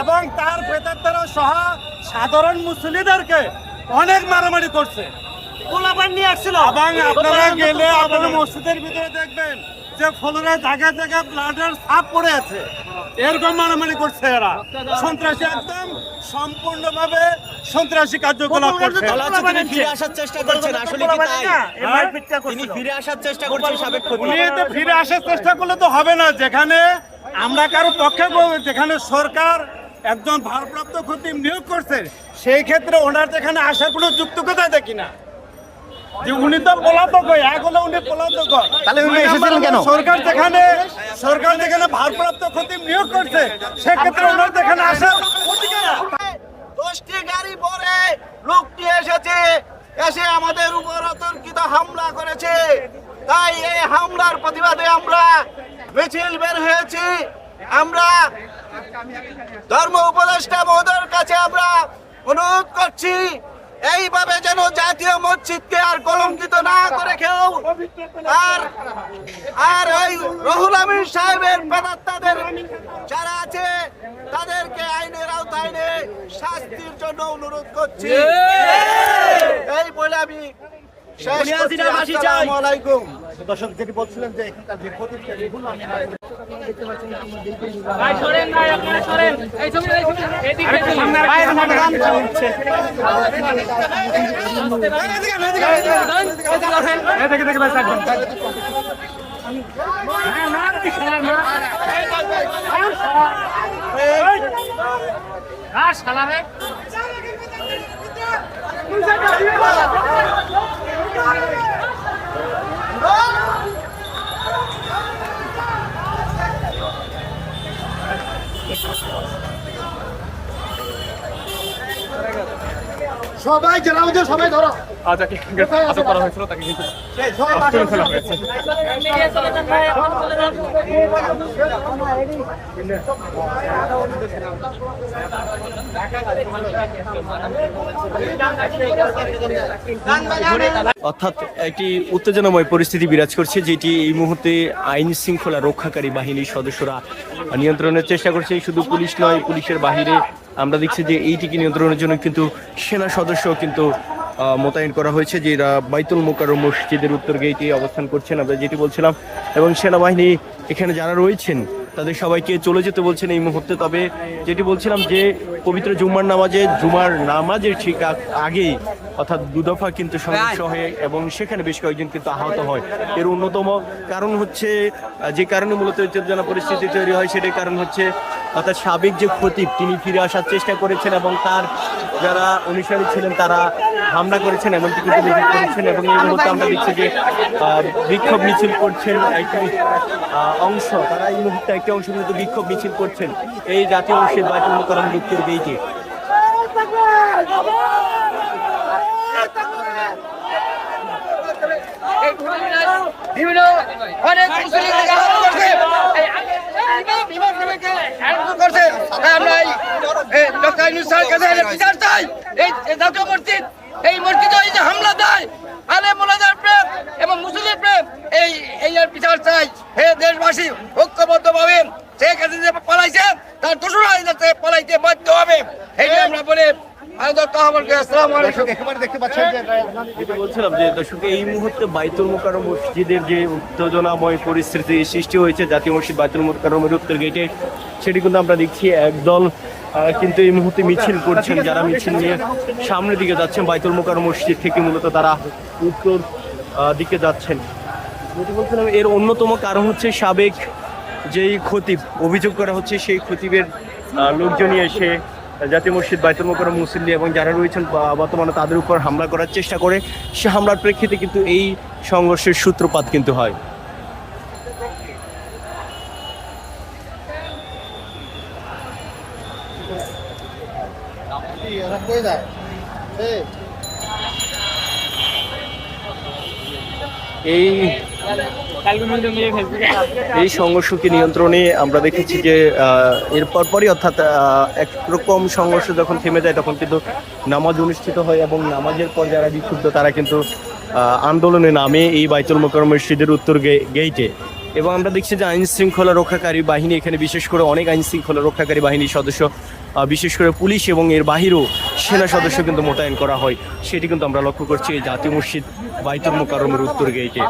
এবং তার প্রেতাত্মারা সহ সাধারণ মুসলিমদেরকে অনেক মারামারি করছে। গোলাপান নিয়ে আসছিল। এবং আপনারা গেলে আপনারা মসজিদের ভিতরে দেখবেন যে ফলরে জায়গায় জায়গায় ব্লাডের ছাপ পড়ে আছে এরকম মারামারি করছে এরা। সন্ত্রাসী একদম সম্পূর্ণভাবে সন্ত্রাসী কার্যকলাপ করছে। ফিরে আসার চেষ্টা করছেন আসলে কি তাই? তিনি ফিরে আসার চেষ্টা করছেন সাবেক খতিব উনি তো ফিরে আসার চেষ্টা করলে তো হবে না যেখানে আমরা কারও পক্ষে যেখানে সরকার একজন ভারপ্রাপ্ত খতিব নিয়োগ করছে সেই ক্ষেত্রে ওনার যেখানে আসার কোনো যুক্তিকতা দেখি না। যে উনি তো পলাতক হলে উনি পলাতক তাহলে উনি এসেছিলেন কেন? সরকার যেখানে সরকার যেখানে ভারপ্রাপ্ত খতিব নিয়োগ করছে সেক্ষেত্রে ওনার যেখানে আসার অধিকার দশটি গাড়ি পরে লোকটি এসেছে এসে আমাদের উপর অতর্কিত হামলা করেছে। তাই এই হামলার প্রতিবাদে আমরা মিছিল বের হয়েছি। আমরা ধর্ম উপদেষ্টা মহোদয়ের কাছে আমরা অনুরোধ করছি এইভাবে যেন জাতীয় মসজিদকে আর কলঙ্কিত না করে কেউ আর আর ওই রহুল আমিন সাহেবের প্রেতাত্মাদের যারা আছে তাদেরকে আইনের আওতায় এনে শাস্তির জন্য অনুরোধ করছি। এই বলে আমি শেষ করছি। আসসালামু আলাইকুম। দর্শক যেটি বলছিলেন যে এখানকার যে খতিব এগুলো সবাই যারা আমাদের সবাই ধরো। যাকে আটক করা হয়েছিল তাকে কিন্তু ফেলা হয়েছে। অর্থাৎ একটি উত্তেজনাময় পরিস্থিতি বিরাজ করছে যেটি এই মুহূর্তে আইন শৃঙ্খলা রক্ষাকারী বাহিনীর সদস্যরা নিয়ন্ত্রণের চেষ্টা করছে। শুধু পুলিশ নয় পুলিশের বাহিরে আমরা দেখছি যে এইটিকে নিয়ন্ত্রণের জন্য কিন্তু সেনা সদস্য কিন্তু মোতায়েন করা হয়েছে যে এরা বাইতুল মোকারম মসজিদের উত্তর গেইটে অবস্থান করছেন, আমরা যেটি বলছিলাম। এবং সেনাবাহিনী এখানে যারা রয়েছেন, তাদের সবাইকে চলে যেতে বলছেন এই মুহূর্তে। তবে যেটি বলছিলাম যে পবিত্র জুম্মার নামাজে, জুমার নামাজের ঠিক আগেই অর্থাৎ দুদফা কিন্তু সংঘর্ষ হয় এবং সেখানে বেশ কয়েকজন কিন্তু আহত হয়। এর অন্যতম কারণ হচ্ছে যে কারণে মূলত উত্তেজনা পরিস্থিতি তৈরি হয় সেটার কারণ হচ্ছে অর্থাৎ সাবেক যে খতিব তিনি ফিরে আসার চেষ্টা করেছেন এবং তার যারা অনুসারী ছিলেন তারা হামলা করেছেন এমনকি কিন্তু বিক্ষোভ করেছেন এবং এই মুহূর্তে আমরা দেখছি যে বিক্ষোভ মিছিল করছেন একটি আহ, অংশ। তারা এই মুহূর্তে একটি অংশ কিন্তু বিক্ষোভ মিছিল করছেন। এই জাতীয় মসজিদ বাইতুল মোকাররম মুক্তির গেইটে বিভিন্ন অনেক মুসলিমকে আহত করছে এই ইমাম ইমাম সাহেবকে এই ডক্টর কাছে এই মসজিদ এই যে হামলা দেয় আলে মোলাদার প্রেম এবং মুসলিম প্রেম এই এই বিচার চাই হে দেশবাসী ঐক্যবদ্ধভাবে শেখ হাসিনা পালাইছে তার দোষরা পালাইতে বাধ্য হবে এই আমরা বলে আয়োজক তহবিলকে যেটা বলছিলাম যে দর্শক এই মুহূর্তে বাইতুল মসজিদের যে উত্তেজনাময় পরিস্থিতি সৃষ্টি হয়েছে জাতীয় মসজিদ বাইতুল উত্তর গেটে সেটি কিন্তু আমরা দেখছি একদল কিন্তু এই মুহূর্তে মিছিল করছেন যারা মিছিল নিয়ে সামনের দিকে যাচ্ছেন বাইতুল মোকাররম মসজিদ থেকে মূলত তারা উত্তর দিকে যাচ্ছেন। যেটি বলছিলাম এর অন্যতম কারণ হচ্ছে সাবেক যেই খতিব অভিযোগ করা হচ্ছে সেই খতিবের লোকজনই এসে জাতীয় মসজিদ বাইতুল করে মুসল্লি এবং যারা রয়েছেন বর্তমানে তাদের উপর হামলা করার চেষ্টা করে, সে হামলার প্রেক্ষিতে কিন্তু এই সংঘর্ষের সূত্রপাত কিন্তু হয়। এই এই সংঘর্ষকে নিয়ন্ত্রণে আমরা দেখেছি যে এর পরপরই অর্থাৎ একরকম সংঘর্ষ যখন থেমে যায় তখন কিন্তু নামাজ অনুষ্ঠিত হয় এবং নামাজের পর যারা বিক্ষুব্ধ তারা কিন্তু আন্দোলনে নামে এই বাইতুল মোকাররম মসজিদের উত্তর গেইটে। এবং আমরা দেখছি যে আইন শৃঙ্খলা রক্ষাকারী বাহিনী এখানে বিশেষ করে অনেক আইন শৃঙ্খলা রক্ষাকারী বাহিনীর সদস্য বিশেষ করে পুলিশ এবং এর বাহিরেও সেনা সদস্য কিন্তু মোতায়েন করা হয়। সেটি কিন্তু আমরা লক্ষ্য করছি এই জাতীয় মসজিদ বাইতুল মোকারমের উত্তর গেইটে।